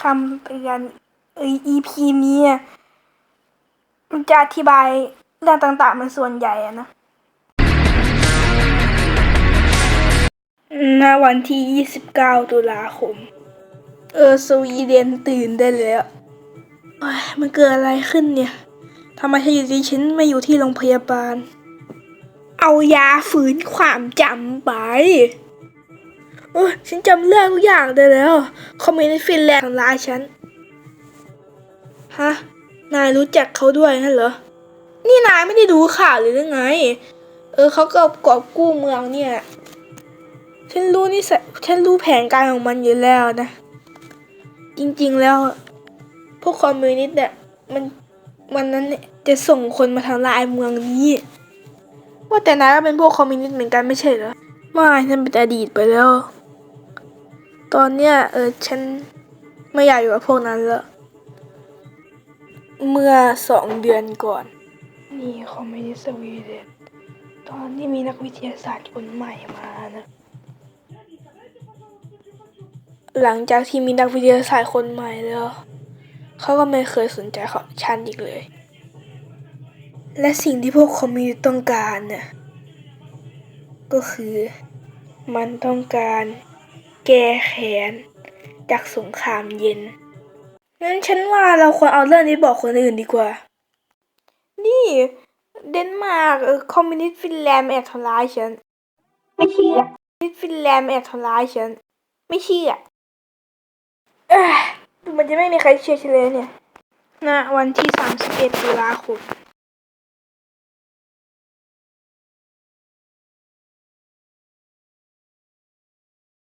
คำเตือนเอ้ย EP นี้มันจะอธิบายเรื่องต่างๆ มันส่วนใหญ่อะนะณวันที่ 29 ตุลาคม เออสวีเดนตื่นได้แล้วมันเกิดอะไรขึ้นเนี่ยทำไมฉันอยู่ดีฉันไม่อยู่ที่โรงพยาบาล เอายาฝืนความจำไป โอ้ฉันจำเรื่องทุกอย่างได้แล้ว คอมมิวนิสต์ฟินแลนด์ทำร้ายฉัน ฮะ นายรู้จักเขาด้วยนั่นเหรอ นี่นายไม่ได้ดูข่าวหรือไง เออเขาก็กอบกู้เมืองเนี่ย ฉันรู้นิสัยฉันรู้แผนการของมันอยู่แล้วนะ จริงๆแล้ว พวกคอมมิวนิสต์เนี่ยมันวันนั้นจะส่งคนมาทำลายเมืองนี้ ว่าแต่นายก็เป็นพวกคอมมิวนิสต์เหมือนกันไม่ใช่เหรอ ไม่ฉันเป็นอดีตไปแล้ว ตอนเนี้ยเออฉันไม่อยากอยู่กับพวกนั้นแล้วเมื่อสองเดือนก่อน นี่คอมมิวนิสต์สวีเดนตอนที่มีนักวิทยาศาสตร์คนใหม่มานะ หลังจากที่มีนักวิทยาศาสตร์คนใหม่แล้ว เขาก็ไม่เคยสนใจเขาฉันอีกเลย และสิ่งที่พวกคอมมิวนิสต์ต้องการเนี่ยก็คือมันต้องการ แก้แค้นจากสงครามเย็น งั้นฉันว่าเราควรเอาเรื่องนี้บอกคนอื่นดีกว่า นี่ เดนมาร์กเออคอมมิวนิสต์ฟินแลนด์มาแอบทำร้ายฉัน ไม่เชื่อคอมมิวนิสต์ฟินแลนด์มาแอบทำร้ายฉัน ไม่เชื่อเอ้ยมันจะไม่มีใครเชื่อฉันเลยเนี่ยณวันที่ 31 ตุลาคม